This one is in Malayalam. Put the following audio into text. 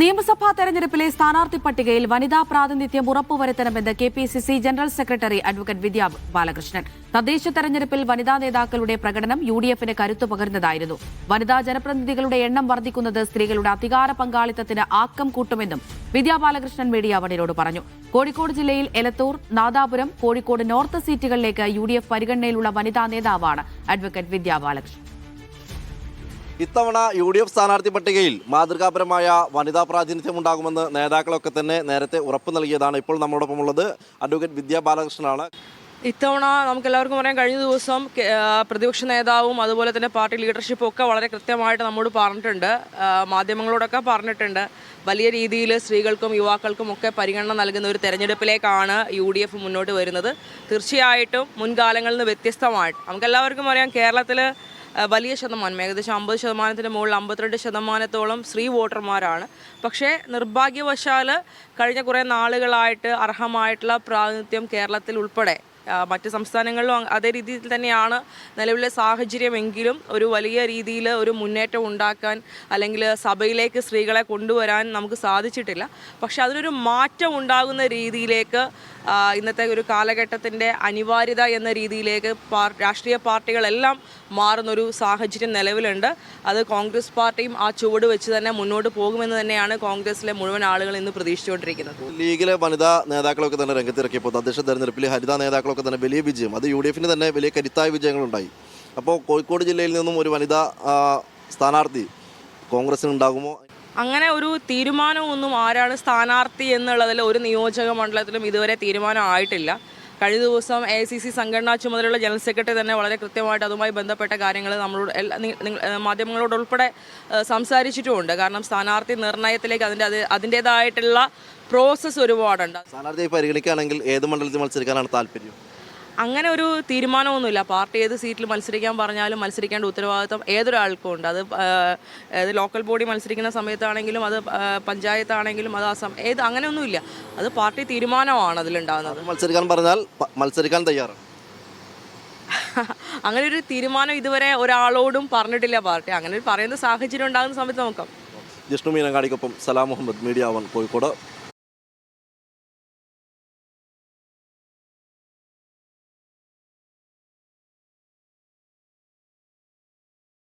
നിയമസഭാ തെരഞ്ഞെടുപ്പിലെ സ്ഥാനാർത്ഥി പട്ടികയിൽ വനിതാ പ്രാതിനിധ്യം ഉറപ്പുവരുത്തണമെന്ന് K P C C general secretary advocate Vidya Balakrishnan. തദ്ദേശ തെരഞ്ഞെടുപ്പിൽ വനിതാ നേതാക്കളുടെ പ്രകടനം യു ഡി എഫിന് കരുത്തു പകർന്നതായിരുന്നു. വനിതാ ജനപ്രതിനിധികളുടെ എണ്ണം വർദ്ധിക്കുന്നത് സ്ത്രീകളുടെ അധികാര പങ്കാളിത്തത്തിന് ആക്കം കൂട്ടുമെന്നും വിദ്യാ ബാലകൃഷ്ണൻ മീഡിയ വണിനോട് പറഞ്ഞു. കോഴിക്കോട് ജില്ലയിൽ എലത്തൂർ നാദാപുരം കോഴിക്കോട് നോർത്ത് സീറ്റുകളിലേക്ക് യു പരിഗണനയിലുള്ള വനിതാ നേതാവാണ് അഡ്വക്കേറ്റ് വിദ്യാ ബാലകൃഷ്ണൻ. ഇത്തവണ യു ഡി എഫ് സ്ഥാനാർത്ഥി പട്ടികയിൽ മാതൃകാപരമായ വനിതാ പ്രാതിനിധ്യം ഉണ്ടാകുമെന്ന് നേതാക്കളൊക്കെ തന്നെ നേരത്തെ ഉറപ്പ് നൽകിയതാണ് ഇപ്പോൾ നമ്മളോടൊപ്പം ഉള്ളത് അഡ്വക്കേറ്റ് വിദ്യാ ബാലകൃഷ്ണനാണ്. ഇത്തവണ നമുക്ക് എല്ലാവർക്കും പറയാം കഴിഞ്ഞ ദിവസം പ്രതിപക്ഷ നേതാവും അതുപോലെ തന്നെ പാർട്ടി ലീഡർഷിപ്പും ഒക്കെ വളരെ കൃത്യമായിട്ട് നമ്മോട് പറഞ്ഞിട്ടുണ്ട് മാധ്യമങ്ങളോടൊക്കെ പറഞ്ഞിട്ടുണ്ട്. വലിയ രീതിയിൽ സ്ത്രീകൾക്കും യുവാക്കൾക്കും ഒക്കെ പരിഗണന നൽകുന്ന ഒരു തെരഞ്ഞെടുപ്പിലേക്കാണ് യു ഡി എഫ് മുന്നോട്ട് വരുന്നത്. തീർച്ചയായിട്ടും മുൻകാലങ്ങളിൽ നിന്ന് വ്യത്യസ്തമായിട്ട്. നമുക്കെല്ലാവർക്കും അറിയാം കേരളത്തിൽ വലിയ ശതമാനം ഏകദേശം അമ്പത് ശതമാനത്തിന് മുകളിൽ അമ്പത്തിരണ്ട് ശതമാനത്തോളം സ്ത്രീ വോട്ടർമാരാണ്. പക്ഷേ നിർഭാഗ്യവശാൽ കഴിഞ്ഞ കുറേ നാളുകളായിട്ട് അർഹമായിട്ടുള്ള പ്രാതിനിധ്യം കേരളത്തിൽ ഉൾപ്പെടെ മറ്റ് സംസ്ഥാനങ്ങളിലും അതേ രീതിയിൽ തന്നെയാണ് നിലവിലെ സാഹചര്യമെങ്കിലും ഒരു വലിയ രീതിയിൽ ഒരു മുന്നേറ്റം ഉണ്ടാക്കാൻ അല്ലെങ്കിൽ സഭയിലേക്ക് സ്ത്രീകളെ കൊണ്ടുവരാൻ നമുക്ക് സാധിച്ചിട്ടില്ല. പക്ഷെ അതിനൊരു മാറ്റം ഉണ്ടാകുന്ന രീതിയിലേക്ക് ഇന്നത്തെ ഒരു കാലഘട്ടത്തിന്റെ അനിവാര്യത എന്ന രീതിയിലേക്ക് രാഷ്ട്രീയ പാർട്ടികളെല്ലാം മാറുന്നൊരു സാഹചര്യം നിലവിലുണ്ട്. അത് കോൺഗ്രസ് പാർട്ടിയും ആ ചുവട് വെച്ച് തന്നെ മുന്നോട്ട് പോകുമെന്ന് തന്നെയാണ് കോൺഗ്രസിലെ മുഴുവൻ ആളുകൾ ഇന്ന് പ്രതീക്ഷിച്ചുകൊണ്ടിരിക്കുന്നത്. ലീഗിലെ വനിതാ നേതാക്കളൊക്കെ തന്നെ രംഗത്തിറക്കിയപ്പോൾ തദ്ദേശ തെരഞ്ഞെടുപ്പിൽ ഹരിതാ നേതാക്കളൊക്കെ തന്നെ വലിയ വിജയം. അത് യു ഡി എഫിന് തന്നെ വലിയ കരുത്തായ വിജയങ്ങളുണ്ടായി. അപ്പോൾ കോഴിക്കോട് ജില്ലയിൽ നിന്നും ഒരു വനിതാ സ്ഥാനാർത്ഥി കോൺഗ്രസിന് ഉണ്ടാകുമോ അങ്ങനെ ഒരു തീരുമാനമൊന്നും ആരാണ് സ്ഥാനാർത്ഥി എന്നുള്ളതിൽ ഒരു നിയോജക മണ്ഡലത്തിലും ഇതുവരെ തീരുമാനം ആയിട്ടില്ല. കഴിഞ്ഞ ദിവസം എ സി സി സംഘടനാ ചുമതലയുള്ള ജനറൽ സെക്രട്ടറി തന്നെ വളരെ കൃത്യമായിട്ട് അതുമായി ബന്ധപ്പെട്ട കാര്യങ്ങൾ നമ്മളോട് എല്ലാ മാധ്യമങ്ങളോട് ഉൾപ്പെടെ സംസാരിച്ചിട്ടുമുണ്ട്. കാരണം സ്ഥാനാർത്ഥി നിർണയത്തിലേക്ക് അതിന്റെ അത് അതിന്റേതായിട്ടുള്ള പ്രോസസ്സ് ഒരുപാടുണ്ട്. സ്ഥാനാർത്ഥിയെ പരിഗണിക്കുകയാണെങ്കിൽ ഏത് മണ്ഡലത്തിൽ മത്സരിക്കാനാണ് താല്പര്യം? അങ്ങനെ ഒരു തീരുമാനമൊന്നുമില്ല. പാർട്ടി ഏത് സീറ്റിൽ മത്സരിക്കാൻ പറഞ്ഞാലും മത്സരിക്കേണ്ട ഉത്തരവാദിത്വം ഏതൊരാൾക്കും ഉണ്ട്. അത് ഏത് ലോക്കൽ ബോഡി മത്സരിക്കുന്ന സമയത്താണെങ്കിലും അത് പഞ്ചായത്താണെങ്കിലും അത് ആ സം ഏത് അങ്ങനെയൊന്നുമില്ല. അത് പാർട്ടി തീരുമാനമാണ് അതിലുണ്ടാകുന്നത്. മത്സരിക്കാൻ പറഞ്ഞാൽ മത്സരിക്കാൻ തയ്യാറാണ്. അങ്ങനെ ഒരു തീരുമാനം ഇതുവരെ ഒരാളോടും പറഞ്ഞിട്ടില്ല പാർട്ടി. അങ്ങനെ ഒരു പറയുന്ന സാഹചര്യം ഉണ്ടാകുന്ന സമയത്ത് നോക്കാം. ജിഷ്ണു മീനങ്ങാടിക്കൊപ്പം സലാം മുഹമ്മദ് മീഡിയ വൺ കോഴിക്കോട്.